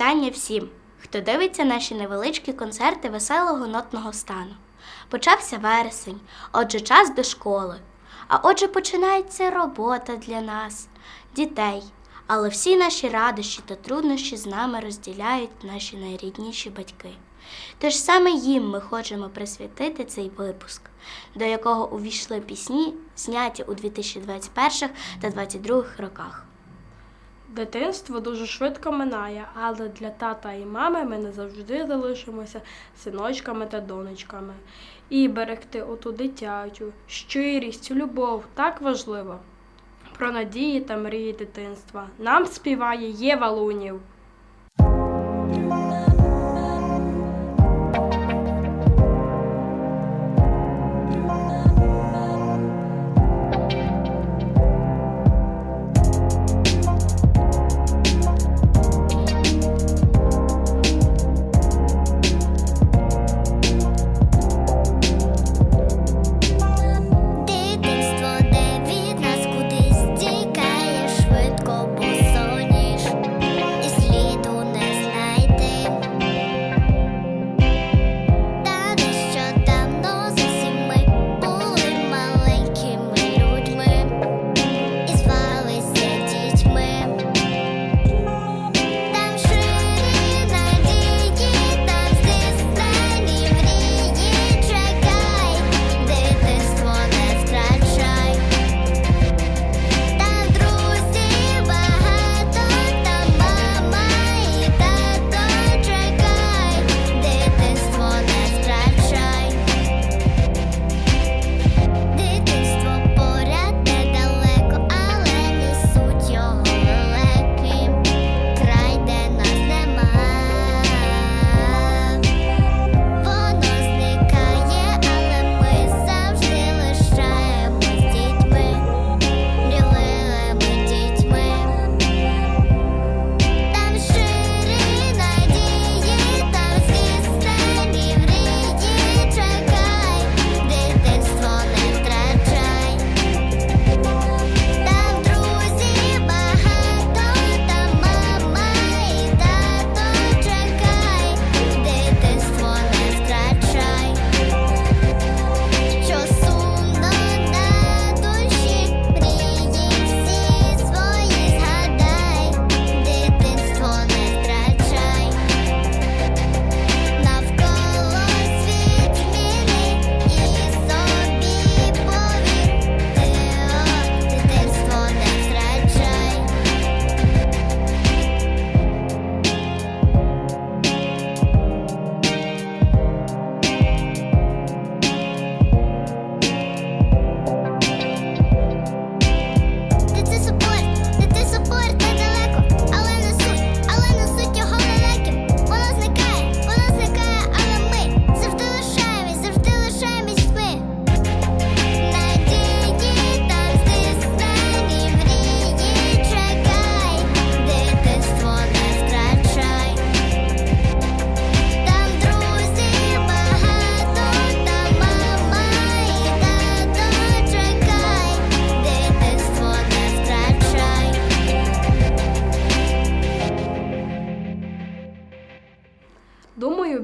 вітання всім, хто дивиться наші невеличкі концерти веселого нотного стану. Почався вересень, отже, час до школи. А отже, починається робота для нас, дітей. Але всі наші радощі та труднощі з нами розділяють наші найрідніші батьки. Тож саме їм ми хочемо присвятити цей випуск, до якого увійшли пісні, зняті у 2021 та 2022 роках. Дитинство дуже швидко минає, але для тата і мами ми не завжди залишимося синочками та донечками. І берегти оту дитячу, щирість, любов так важливо. Про надії та мрії дитинства нам співає Єва Лунів.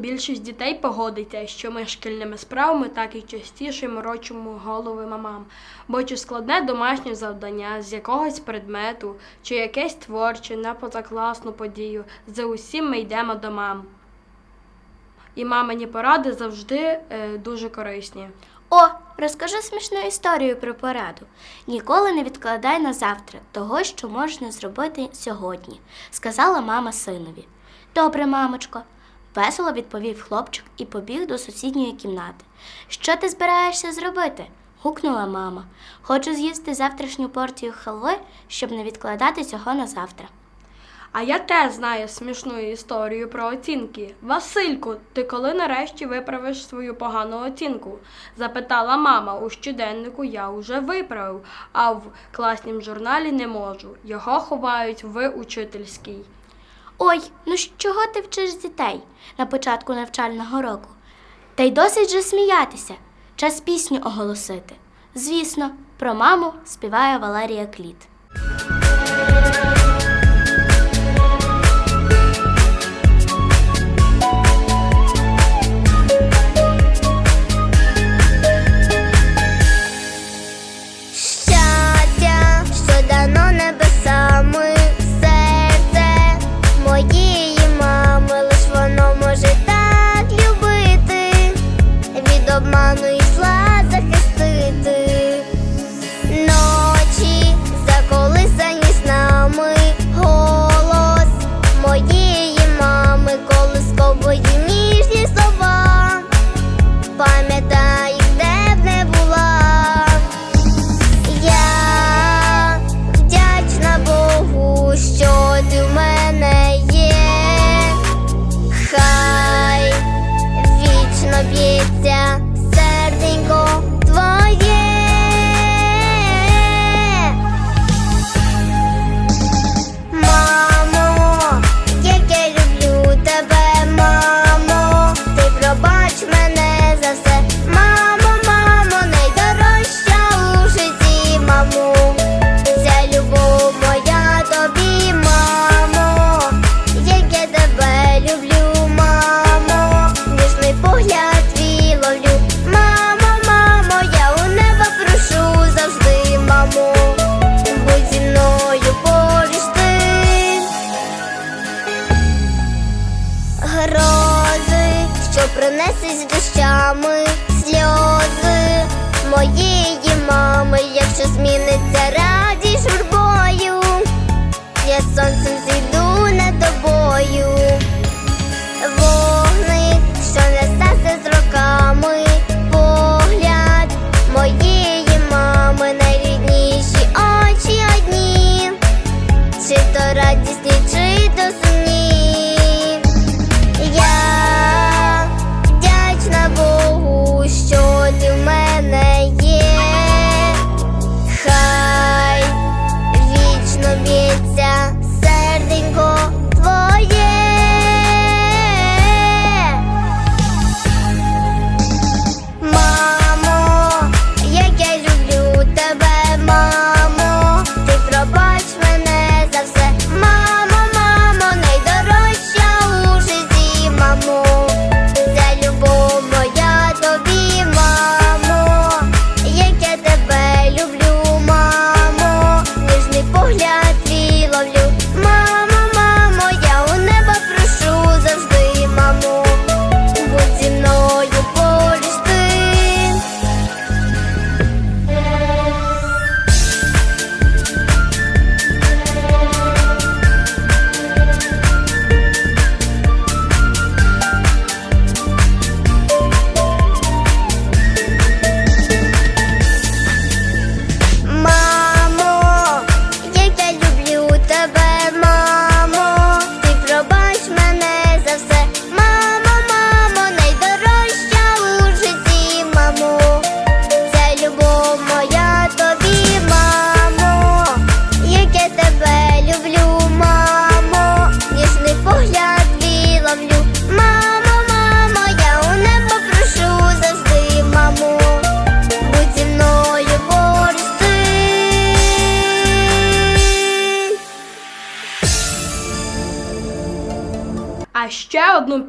Більшість дітей погодиться, що ми шкільними справами так і частіше морочимо голови мамам. Бо чи складне домашнє завдання з якогось предмету, чи якесь творче на позакласну подію, за усім ми йдемо до мам. І мамині поради завжди е, дуже корисні. О, розкажи смішну історію про пораду. Ніколи не відкладай на завтра того, що можна зробити сьогодні, сказала мама синові. Добре, мамочко, весело відповів хлопчик і побіг до сусідньої кімнати. Що ти збираєшся зробити? гукнула мама. Хочу з'їсти завтрашню порцію халви, щоб не відкладати цього на завтра. А я теж знаю смішну історію про оцінки. Васильку, ти коли нарешті виправиш свою погану оцінку? запитала мама. У щоденнику я уже виправив, а в класнім журналі не можу. Його ховають в учительській. Ой, ну чого ти вчиш дітей на початку навчального року? Та й досить же сміятися. Час пісню оголосити. Звісно, про маму співає Валерія Кліт.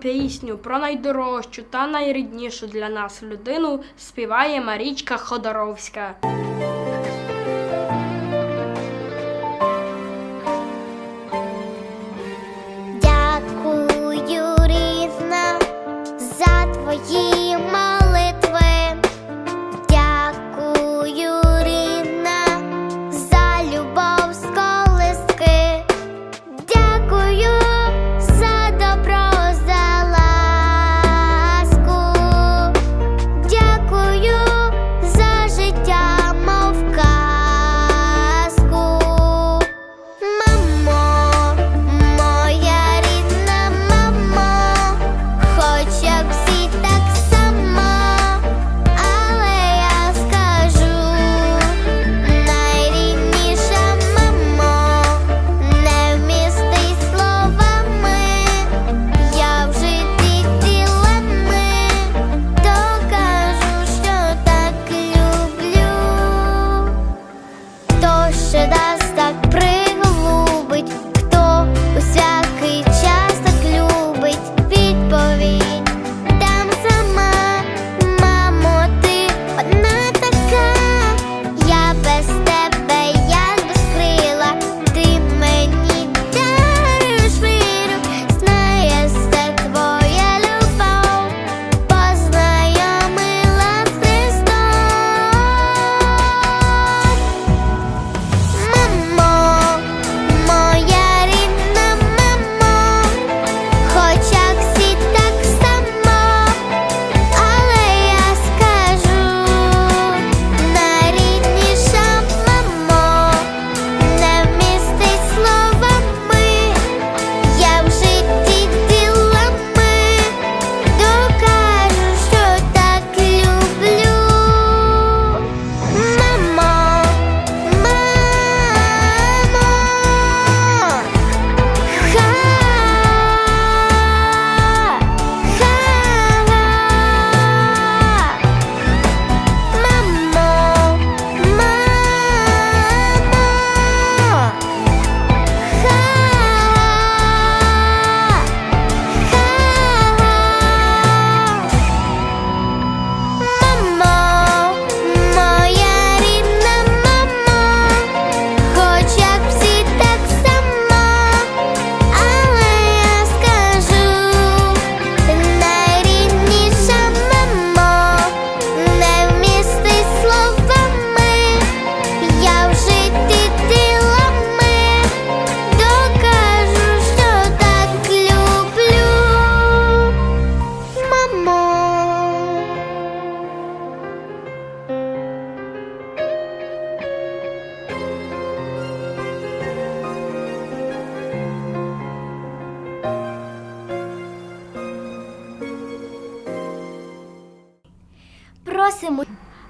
пісню про найдорожчу та найріднішу для нас людину співає Марічка Ходоровська.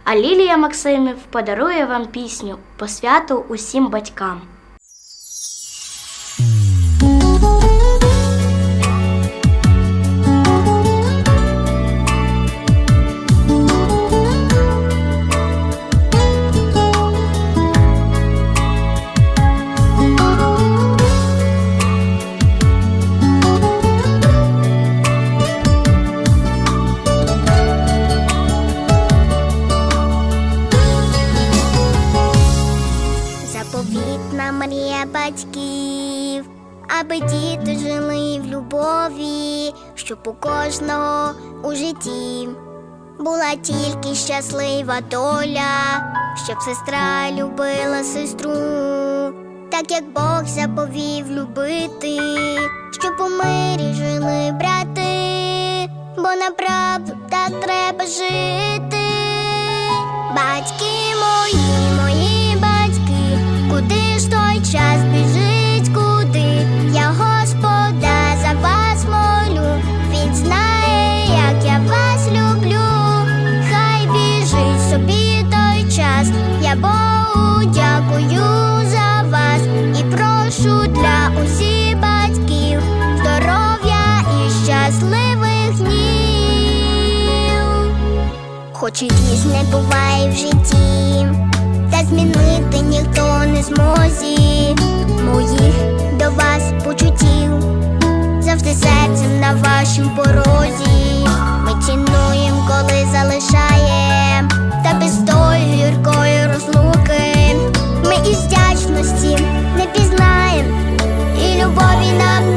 А Лілія Максимів подарує вам пісню по святу усім батькам. Любові, щоб у кожного у житті була тільки щаслива доля, щоб сестра любила сестру, так як Бог заповів любити, щоб у мирі жили брати, бо на правду так треба жити. Батьки мої, мої батьки, куди ж той час біжить, я Богу дякую за вас і прошу для усіх батьків здоров'я і щасливих днів. Хоч і не буває в житті, та змінити ніхто не змозі моїх до вас почуттів, завжди серцем на вашім порозі. Ми цінуємо, коли залишаєм, любові нам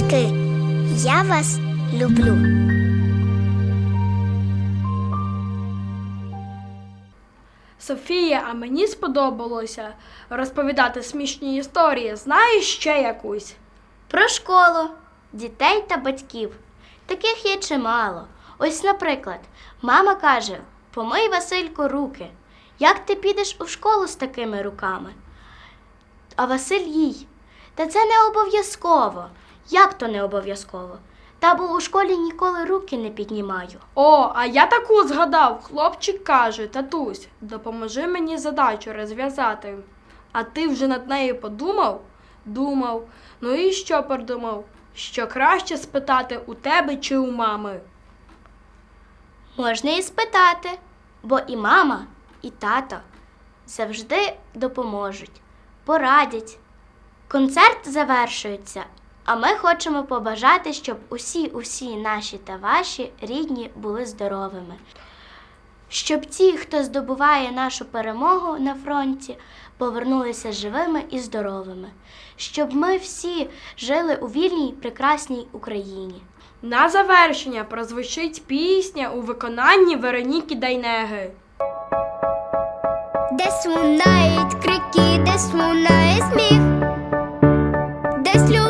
Батьки, я вас люблю. Софія, а мені сподобалося розповідати смішні історії. Знаєш ще якусь? Про школу, дітей та батьків. Таких є чимало. Ось, наприклад, мама каже: Помий Васильку руки. Як ти підеш у школу з такими руками? А Василь їй. Та це не обов'язково. Як то не обов'язково? Та бо у школі ніколи руки не піднімаю. О, а я таку згадав. Хлопчик каже, татусь, допоможи мені задачу розв'язати. А ти вже над нею подумав? Думав. Ну і що придумав? Що краще спитати у тебе чи у мами? Можна і спитати, бо і мама, і тато завжди допоможуть, порадять. Концерт завершується, а ми хочемо побажати, щоб усі, усі наші та ваші рідні були здоровими. Щоб ті, хто здобуває нашу перемогу на фронті, повернулися живими і здоровими, щоб ми всі жили у вільній прекрасній Україні. На завершення прозвучить пісня у виконанні Вероніки Дайнеги. Десь лунають крики, десь лунає сміх, десь любов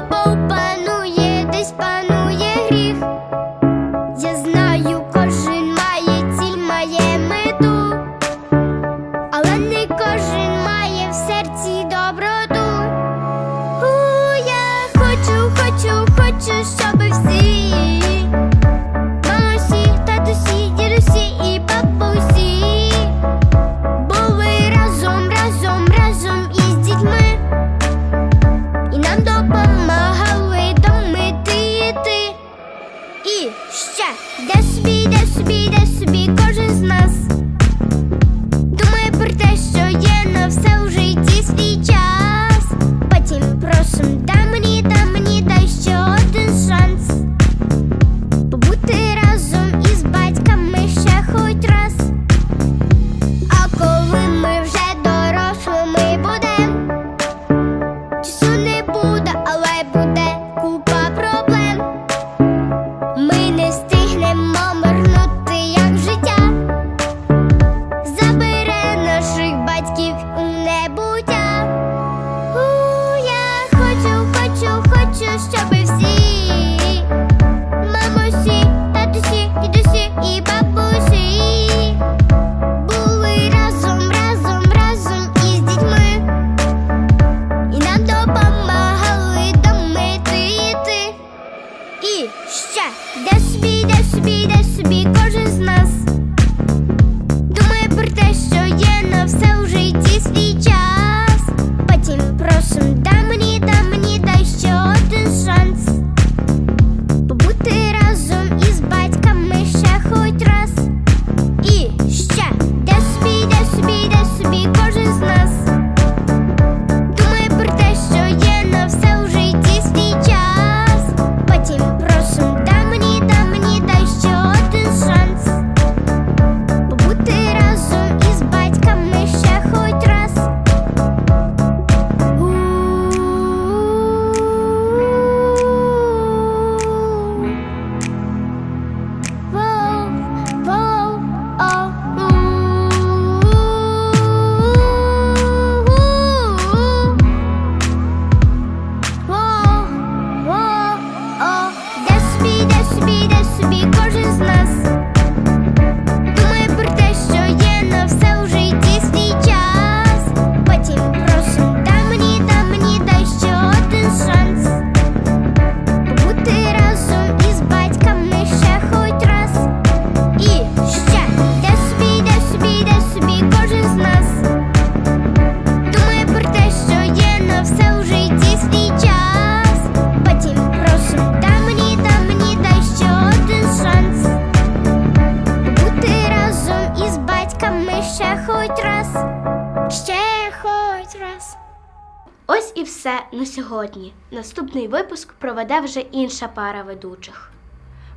сьогодні. Наступний випуск проведе вже інша пара ведучих.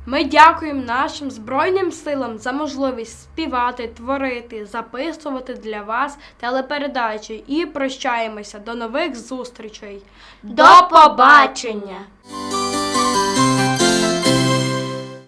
Ми дякуємо нашим Збройним силам за можливість співати, творити, записувати для вас телепередачі і прощаємося до нових зустрічей. До побачення!